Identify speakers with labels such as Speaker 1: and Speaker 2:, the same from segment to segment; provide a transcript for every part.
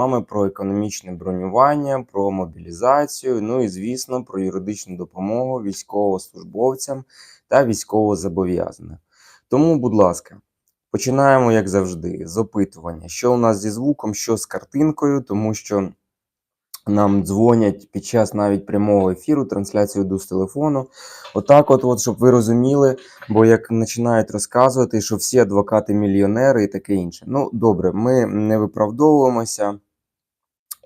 Speaker 1: вами про економічне бронювання, про мобілізацію, ну і звісно, про юридичну допомогу військовослужбовцям та військовозобов'язаним. Тому, будь ласка, починаємо, як завжди, з опитування, що у нас зі звуком, що з картинкою, тому що нам дзвонять під час навіть прямого ефіру, трансляцію йду з телефону. Отак, от, от, щоб ви розуміли, бо як починають розказувати, що всі адвокати мільйонери і таке інше. Ну, добре, ми не виправдовуємося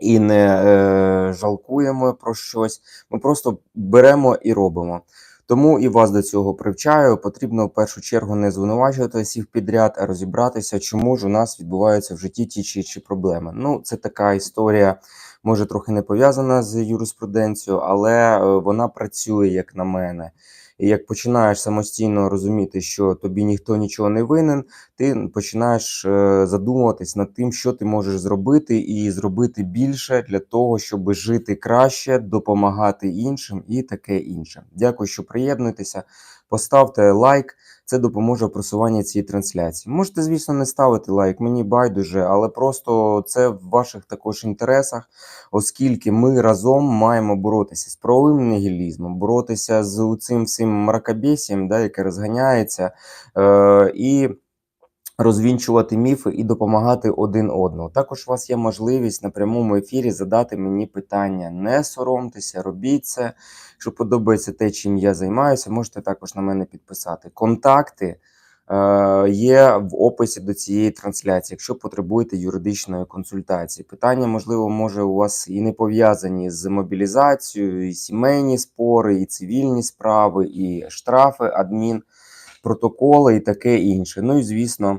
Speaker 1: і не е, жалкуємо про щось. Ми просто беремо і робимо. Тому і вас до цього привчаю. Потрібно в першу чергу не звинувачувати всіх підряд, а розібратися, чому ж у нас відбуваються в житті ті чи інші проблеми. Ну, це така історія, може трохи не пов'язана з юриспруденцією, але е, вона працює, як на мене. І як починаєш самостійно розуміти, що тобі ніхто нічого не винен, ти починаєш е, задумуватись над тим, що ти можеш зробити, і зробити більше для того, щоб жити краще, допомагати іншим і таке інше. Дякую, що приєднуєтеся. Поставте лайк, це допоможе в просуванні цієї трансляції. Можете, звісно, не ставити лайк, мені байдуже, але просто це в ваших також інтересах, оскільки ми разом маємо боротися з правовим нігілізмом, боротися з цим всім мракобесієм, да, яке розганяється, е, і розвінчувати міфи і допомагати один одному. Також у вас є можливість на прямому ефірі задати мені питання. Не соромтеся, робіть це. Якщо подобається те, чим я займаюся, можете також на мене підписати. Контакти е, є в описі до цієї трансляції, якщо потребуєте юридичної консультації. Питання, можливо, може у вас і не пов'язані з мобілізацією, і сімейні спори, і цивільні справи, і штрафи, адмін, протоколи і таке інше. Ну і звісно.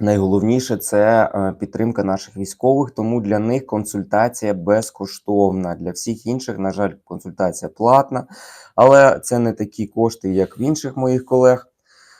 Speaker 1: Найголовніше це е, підтримка наших військових, тому для них консультація безкоштовна. Для всіх інших, на жаль, консультація платна, але це не такі кошти, як в інших моїх колег.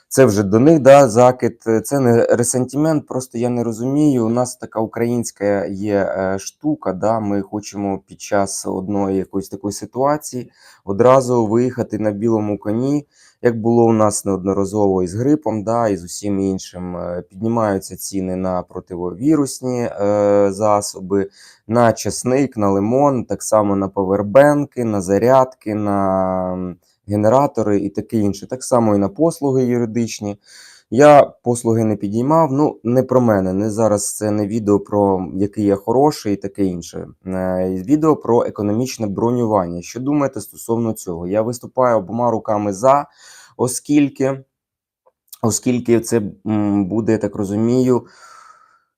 Speaker 1: Це вже до них да, закид. Це не ресентимент, просто я не розумію. У нас така українська є е, штука. Да, Ми хочемо під час одної якоїсь такої ситуації одразу виїхати на білому коні як було у нас неодноразово із грипом, да, і з усім іншим, е, піднімаються ціни на противовірусні е, засоби, на чесник, на лимон, так само на повербенки, на зарядки, на генератори і таке інше. Так само і на послуги юридичні. Я послуги не підіймав. Ну, не про мене. Не зараз це не відео про який я хороший і таке інше. Е, відео про економічне бронювання. Що думаєте стосовно цього? Я виступаю обома руками за, оскільки, оскільки це буде, я так розумію.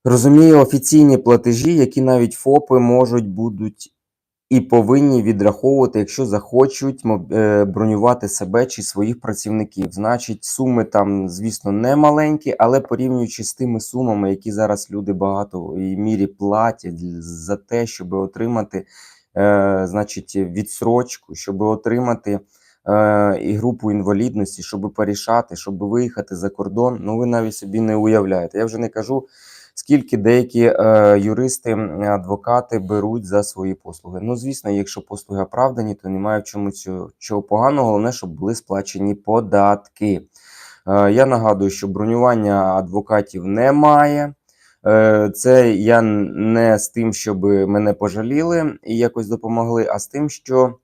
Speaker 1: Розумію, офіційні платежі, які навіть ФОПи можуть будуть і повинні відраховувати, якщо захочуть е, бронювати себе чи своїх працівників. Значить, суми там, звісно, не маленькі, але порівнюючи з тими сумами, які зараз люди багато і мірі платять за те, щоб отримати, е, значить, відсрочку, щоб отримати. Е, і групу інвалідності, щоб порішати, щоб виїхати за кордон. Ну ви навіть собі не уявляєте. Я вже не кажу скільки деякі е, юристи, адвокати беруть за свої послуги. Ну, звісно, якщо послуги оправдані, то немає в чому цього чого поганого, головне, щоб були сплачені податки. Е, я нагадую, що бронювання адвокатів немає. Е, це я не з тим, щоб мене пожаліли і якось допомогли, а з тим, що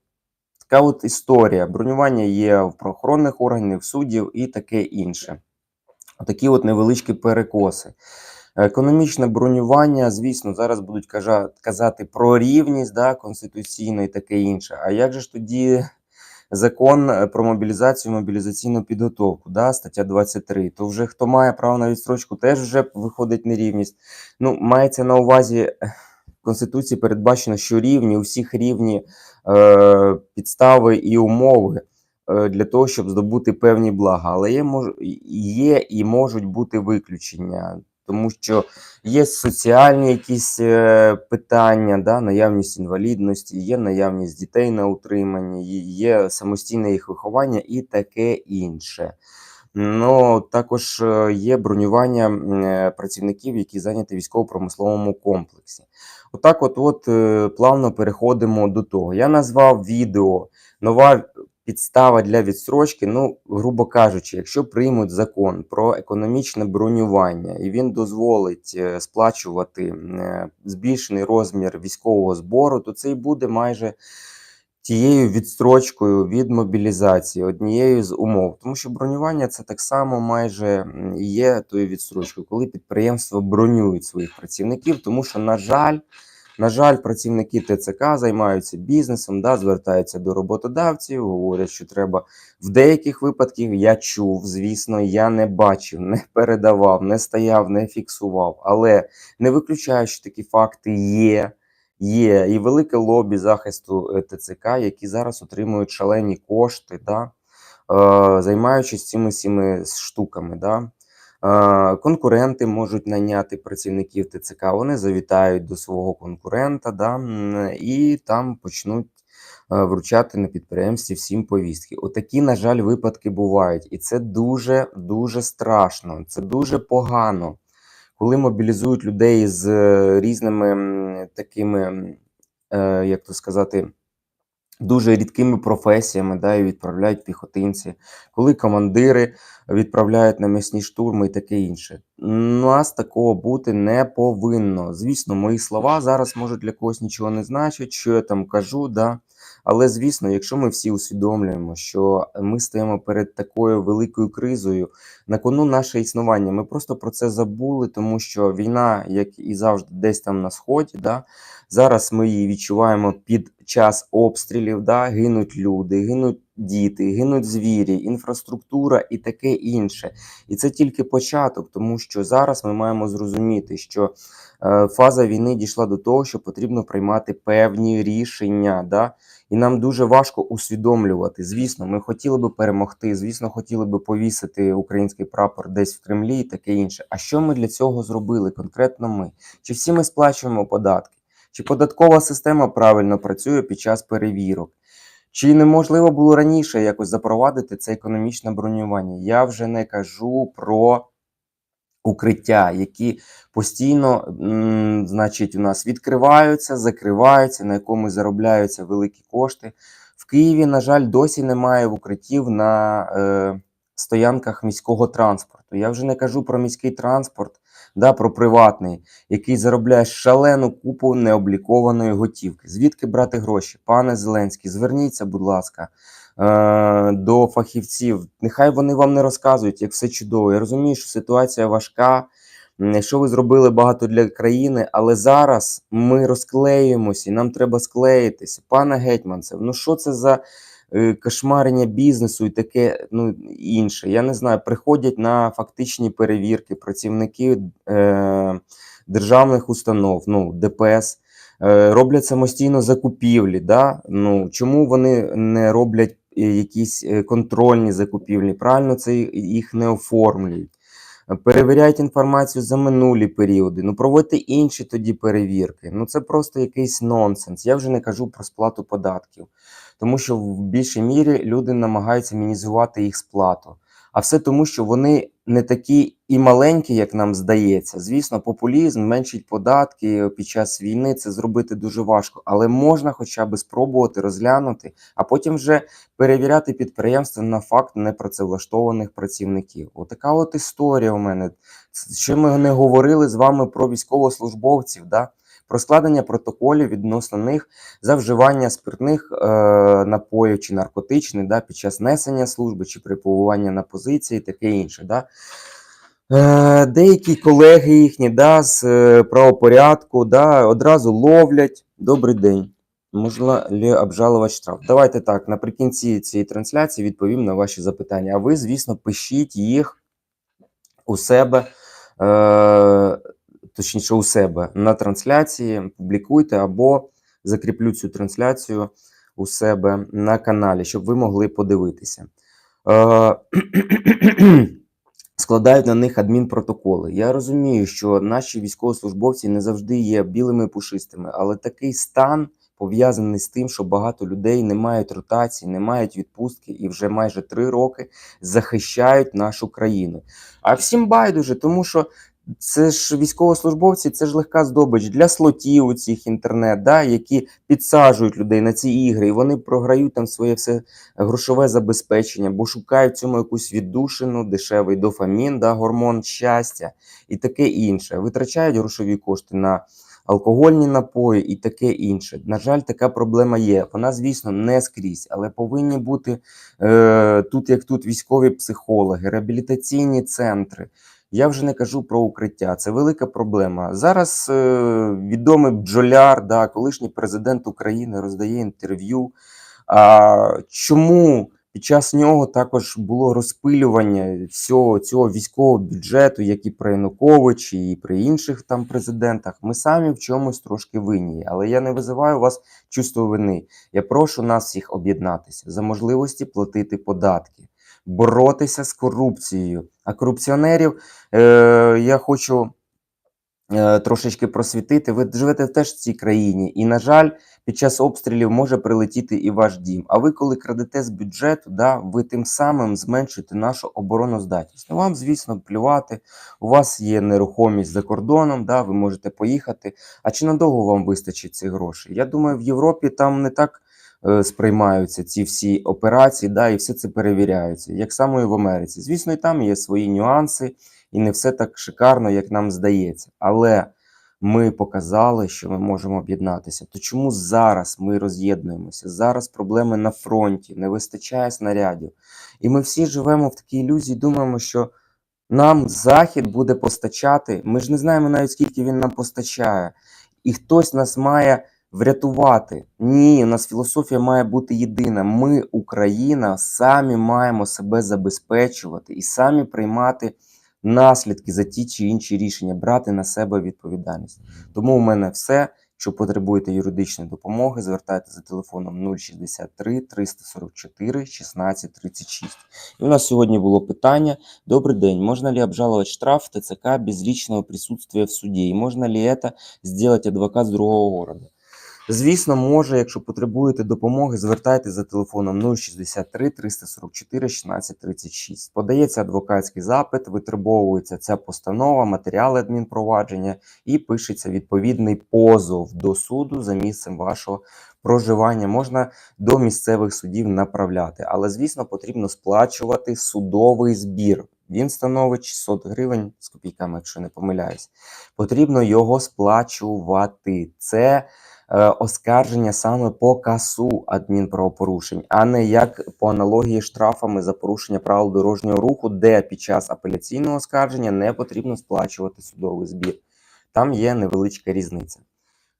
Speaker 1: така от історія. Бронювання є в правоохоронних органів, суддів і таке інше. Такі от невеличкі перекоси. Економічне бронювання, звісно, зараз будуть казати про рівність да, конституційно і таке інше. А як же ж тоді закон про мобілізацію, мобілізаційну підготовку, да, стаття 23, то вже хто має право на відстрочку, теж вже виходить нерівність. Ну, мається на увазі Конституції передбачено, що рівні у всіх рівні е, підстави і умови. Е, для того щоб здобути певні блага, але є мож є і можуть бути виключення тому що є соціальні якісь е, питання, да, наявність інвалідності, є наявність дітей на утриманні, є самостійне їх виховання і таке інше. Ну також е, є бронювання е, працівників, які зайняті військово-промисловому комплексі. Отак, от, от плавно переходимо до того. Я назвав відео нова підстава для відстрочки, ну, грубо кажучи, якщо приймуть закон про економічне бронювання і він дозволить е, сплачувати е, збільшений розмір військового збору, то це і буде майже тією відстрочкою від мобілізації, однією з умов. Тому що бронювання це так само майже є тою відстрочкою, коли підприємства бронюють своїх працівників, тому що, на жаль, на жаль, працівники ТЦК займаються бізнесом, да, звертаються до роботодавців, говорять, що треба в деяких випадках. Я чув, звісно, я не бачив, не передавав, не стояв, не фіксував. Але не виключаю, що такі факти є. Є і велике лобі захисту е, ТЦК, які зараз отримують шалені кошти, да, е, займаючись цими всіми штуками. Да. Конкуренти можуть наняти працівників ТЦК, вони завітають до свого конкурента, да, і там почнуть е, вручати на підприємстві всім повістки. Отакі, на жаль, випадки бувають, і це дуже дуже страшно, це дуже погано, коли мобілізують людей з е, різними такими, е, як то сказати, дуже рідкими професіями, да, і відправляють піхотинці, коли командири відправляють на м'ясні штурми і таке інше. Нас такого бути не повинно. Звісно, мої слова зараз можуть для когось нічого не значать, що я там кажу, да. Але звісно, якщо ми всі усвідомлюємо, що ми стоїмо перед такою великою кризою, на кону наше існування, ми просто про це забули, тому що війна, як і завжди, десь там на сході, да, зараз ми її відчуваємо під час обстрілів, да, гинуть люди, гинуть діти, гинуть звірі, інфраструктура і таке інше. І це тільки початок, тому що зараз ми маємо зрозуміти, що е, фаза війни дійшла до того, що потрібно приймати певні рішення. Да? І нам дуже важко усвідомлювати. Звісно, ми хотіли би перемогти. Звісно, хотіли би повісити український прапор десь в Кремлі і таке інше. А що ми для цього зробили? Конкретно ми? Чи всі ми сплачуємо податки? Чи податкова система правильно працює під час перевірок? Чи неможливо було раніше якось запровадити це економічне бронювання? Я вже не кажу про укриття, які постійно, значить, у нас відкриваються, закриваються, на якому заробляються великі кошти. В Києві, на жаль, досі немає укриттів на е, стоянках міського транспорту. Я вже не кажу про міський транспорт, да, про приватний, який заробляє шалену купу необлікованої готівки. Звідки брати гроші? Пане Зеленський, зверніться, будь ласка, до фахівців. Нехай вони вам не розказують, як все чудово. Я розумію, що ситуація важка. Що ви зробили багато для країни, але зараз ми розклеюємося, і нам треба склеїтися. Пане гетьманцев, ну що це за е, кошмарення бізнесу і таке ну, інше? Я не знаю. Приходять на фактичні перевірки працівники е, державних установ, ну ДПС, е, роблять самостійно закупівлі. Да? Ну, чому вони не роблять е, якісь е, контрольні закупівлі? Правильно, це їх не оформлюють. Перевіряють інформацію за минулі періоди. Ну, проводьте інші тоді перевірки. Ну це просто якийсь нонсенс. Я вже не кажу про сплату податків, тому що в більшій мірі люди намагаються мінізувати їх сплату. А все тому, що вони не такі і маленькі, як нам здається. Звісно, популізм, меншить податки під час війни це зробити дуже важко, але можна хоча б спробувати розглянути, а потім вже перевіряти підприємства на факт непрацевлаштованих працівників. Отака от історія у мене. Що ми не говорили з вами про військовослужбовців, да? Про складення протоколів відносно них за вживання спиртних е, напоїв чи наркотичних да, під час несення служби чи перебування на позиції, таке інше. Да. Е, деякі колеги їхні да, з е, правопорядку да, одразу ловлять. Добрий день. Можна ли обжалувати штраф? Давайте так, наприкінці цієї трансляції відповім на ваші запитання. А ви, звісно, пишіть їх у себе, е, точніше, у себе на трансляції, публікуйте або закріплю цю трансляцію у себе на каналі, щоб ви могли подивитися. Е, складають на них адмінпротоколи. Я розумію, що наші військовослужбовці не завжди є білими і пушистими, але такий стан пов'язаний з тим, що багато людей не мають ротації, не мають відпустки і вже майже три роки захищають нашу країну. А всім байдуже, тому що Це ж військовослужбовці, це ж легка здобич для слотів у цих інтернет, да, які підсаджують людей на ці ігри, і вони програють там своє все грошове забезпечення, бо шукають в цьому якусь віддушину, дешевий дофамін, да, гормон щастя і таке інше. Витрачають грошові кошти на алкогольні напої і таке інше. На жаль, така проблема є. Вона, звісно, не скрізь, але повинні бути е, тут, як тут, військові психологи, реабілітаційні центри. Я вже не кажу про укриття. Це велика проблема. Зараз е, відомий бджоляр, да, колишній президент України роздає інтерв'ю. А чому під час нього також було розпилювання всього цього військового бюджету, як і при Януковичі, і при інших там президентах? Ми самі в чомусь трошки винні, але я не визиваю вас чувство вини. Я прошу нас всіх об'єднатися за можливості платити податки, боротися з корупцією. А корупціонерів е, я хочу е, трошечки просвітити. Ви живете теж в цій країні, і, на жаль, під час обстрілів може прилетіти і ваш дім. А ви, коли крадете з бюджету, да, ви тим самим зменшуєте нашу обороноздатність. Ну, вам, звісно, плювати. У вас є нерухомість за кордоном, да, ви можете поїхати. А чи надовго вам вистачить цих грошей? Я думаю, в Європі там не так сприймаються ці всі операції, да, і все це перевіряється, як само і в Америці. Звісно, і там є свої нюанси, і не все так шикарно, як нам здається. Але ми показали, що ми можемо об'єднатися. То чому зараз ми роз'єднуємося? Зараз проблеми на фронті, не вистачає снарядів. І ми всі живемо в такій ілюзії, думаємо, що нам Захід буде постачати. Ми ж не знаємо навіть скільки він нам постачає, і хтось нас має врятувати. Ні, у нас філософія має бути єдина. Ми, Україна, самі маємо себе забезпечувати і самі приймати наслідки за ті чи інші рішення, брати на себе відповідальність. Тому у мене все. Якщо потребуєте юридичної допомоги, звертайтеся за телефоном 063 344 1636. І у нас сьогодні було питання: Добрий день, можно ли обжаловать штраф в ТЦК без личного присутствия в суде? И можно ли это сделать адвокат з другого города? Звісно, може, якщо потребуєте допомоги, звертайтеся за телефоном 063 344 1636. Подається адвокатський запит, витребовується ця постанова, матеріали адмінпровадження і пишеться відповідний позов до суду за місцем вашого проживання. Можна до місцевих судів направляти, але звісно потрібно сплачувати судовий збір. Він становить 600 гривень з копійками, якщо не помиляюсь. Потрібно його сплачувати. Це оскарження саме по касу адмінправопорушень, а не як по аналогії штрафами за порушення правил дорожнього руху, де під час апеляційного оскарження не потрібно сплачувати судовий збір. Там є невеличка різниця.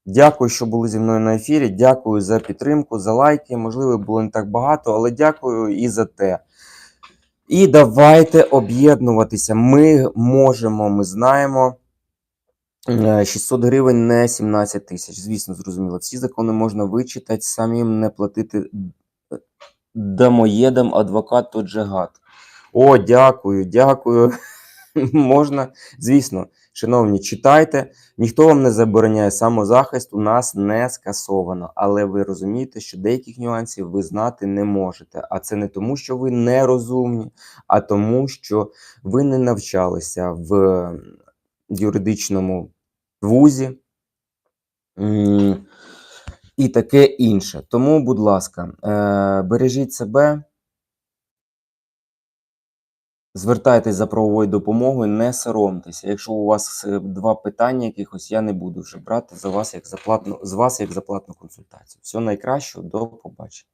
Speaker 1: Дякую, що були зі мною на ефірі. Дякую за підтримку, за лайки. Можливо, було не так багато, але дякую і за те. І давайте об'єднуватися. Ми можемо, ми знаємо. Е, 600 гривень не 17 тисяч. Звісно, зрозуміло. Всі закони можна вичитати, самим не платити е, домоєдам адвокат тот же гад. О, дякую, дякую. Можна, звісно, шановні, читайте. Ніхто вам не забороняє самозахист, у нас не скасовано. Але ви розумієте, що деяких нюансів ви знати не можете. А це не тому, що ви нерозумні, а тому, що ви не навчалися в юридичному вузі і таке інше. Тому, будь ласка, е, бережіть себе. Звертайтесь за правовою допомогою, не соромтеся. Якщо у вас два питання якихось, я не буду вже брати за вас як за платну, з вас як за платну консультацію. Всього найкращого, до побачення.